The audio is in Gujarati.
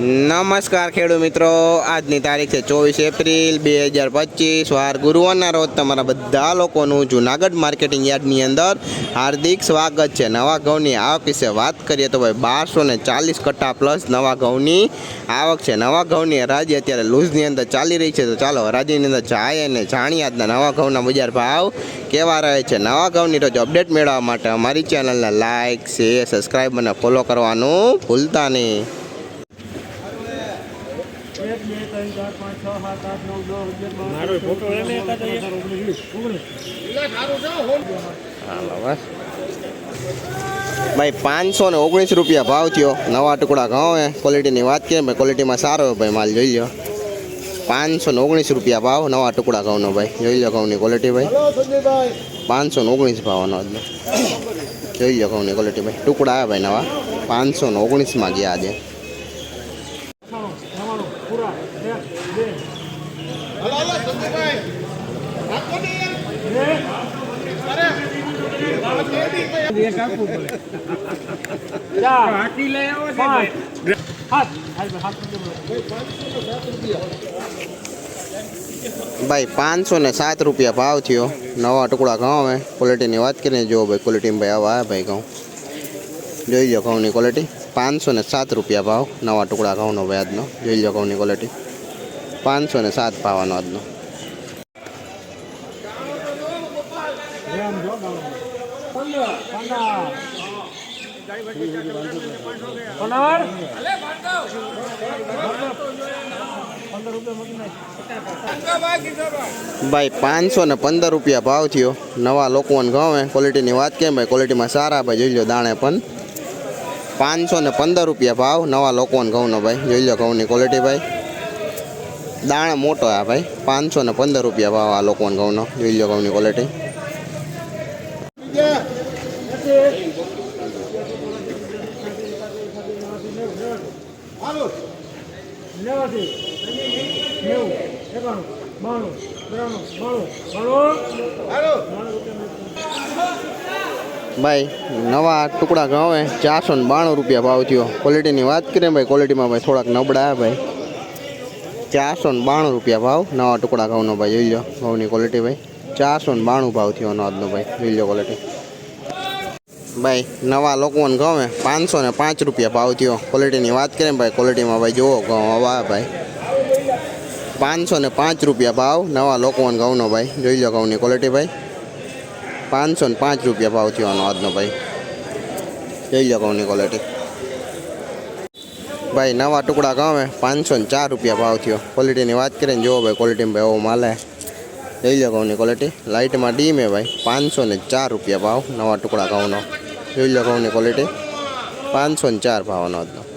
નમસ્કાર ખેડૂત મિત્રો. આજની તારીખ છે ચોવીસ એપ્રિલ બે હજાર પચીસ. વાર ગુરુવારના રોજ તમારા બધા લોકોનું જુનાગઢ માર્કેટિંગ યાર્ડની અંદર હાર્દિક સ્વાગત છે. નવા ઘઉંની આવક વિશે વાત કરીએ તો ભાઈ બારસો ને ચાલીસ કટ્ટા પ્લસ નવા ઘઉંની આવક છે. નવા ઘઉંની હરાજી અત્યારે લૂઝની અંદર ચાલી રહી છે. તો ચાલો હરાજીની અંદર જાય અને જાણીએ આજના નવા ઘઉંના બજાર ભાવ કેવા રહે છે. નવા ઘઉંની રોજ અપડેટ મેળવવા માટે અમારી ચેનલને લાઇક શેર સબસ્ક્રાઈબ અને ફોલો કરવાનું ભૂલતા નહીં. એક બે ત્રણ ચાર પાંચ છ સાત આઠ નવ દસ અગિયાર ફોટો એને હાલો બસ ભાઈ પાંચસો ને ઓગણીસ રૂપિયા ભાવ થયો. નવા ટુકડા ઘઉં હે. ક્વોલિટીની વાત કરીએ ભાઈ ક્વોલિટીમાં સારો ભાઈ માલ જોઈ લો પાંચસો ને ઓગણીસ રૂપિયા ભાવ નવા ટુકડા ઘઉંનો ભાઈ. જોઈ લો ઘઉંની ક્વોલિટી ભાઈ. પાંચસો ને ઓગણીસ ભાવનો જોઈ લો ઘઉંની ક્વોલિટી ભાઈ. ટુકડા આવ્યા ભાઈ નવા. પાંચસો ને ઓગણીસમાં ગયા આજે નવાણું પૂરા એક બે એક આપવું પડે ચાર હાથી લઈ આવો છે પાંચ ભાઈ. પાંચસો ને સાત રૂપિયા ભાવ થયો. નવા ટુકડા ઘઉં હવે. ક્વોલિટીની વાત કરીને જુઓ ભાઈ ક્વોલિટીમાં ભાઈ આવા ભાઈ ઘઉં. જોઈ લો ઘઉંની ક્વોલિટી પાંચસો ને સાત રૂપિયા ભાવ, નવા ટુકડા ઘઉંનો ભાઈ આજનો. જોઈ લો ઘઉંની ક્વોલિટી પાંચસો ને સાત ભાવનો આજનો. ભાઈ, પાંચસો ને પંદર રૂપિયા ભાવ થયો. નવા લોકોને હે ક્વોલિટીની વાત કેમ ભાઈ ક્વોલિટીમાં સારા ભાઈ, જોઈ લો દાણે પણ. પાંચસો ને પંદર રૂપિયા ભાવ, નવા લોકોને ઘઉંનો ભાઈ, જોઈ લો ઘઉંની ક્વોલિટી ભાઈ. દાણા મોટો આ ભાઈ, પાંચસો ને પંદર રૂપિયા ભાવ આ લોકોને ઘઉંનો, જોઈ લો ઘઉંની ક્વોલિટી ભાઈ, નવા ટુકડા ઘઉં ચારસો ને બાણું રૂપિયા ભાવ થયો. ક્વોલિટીની વાત કરીએ ભાઈ ક્વોલિટીમાં ભાઈ થોડાક નબળા ભાઈ. ચારસો ને બાણું રૂપિયા ભાવ, નવા ટુકડા ઘઉંનો ભાઈ, જોઈ લો, ઘઉંની ક્વોલિટી ભાઈ. ચારસો ને બાણું ભાવ થયો અનાજનો ભાઈ વીડિયો ક્વોલિટી ભાઈ, નવા લોકોને ગમે, પાંચસો ને પાંચ રૂપિયા ભાવ થયો. ક્વોલિટીની વાત કરીએ ભાઈ ક્વોલિટીમાં ભાઈ જુઓ ઘઉં હવા ભાઈ. પાંચસો ને પાંચ રૂપિયા ભાવ, નવા લોકોને ઘઉંનો ભાઈ, જોઈ લો ઘઉંની ક્વોલિટી ભાઈ. પાંચસો ને પાંચ રૂપિયા ભાવ થયો આજનો ભાઈ. જોઈ લો ઘઉંની ક્વોલિટી ભાઈ, નવા ટુકડા ગમે, પાંચસો ને ચાર રૂપિયા ભાવ થયો. ક્વોલિટીની વાત કરીને જુઓ ભાઈ ક્વોલિટીમાં ભાઈ એવો માલ જોઈ લો ઘઉંની ક્વોલિટી લાઇટમાં ડીમ એ ભાઈ, પાંચસો ને ચાર રૂપિયા ભાવ, નવા ટુકડા ઘઉંનો. લઈ લો ઘઉંની ક્વોલિટી પાંચસો ને ચાર ભાવનો આજનો.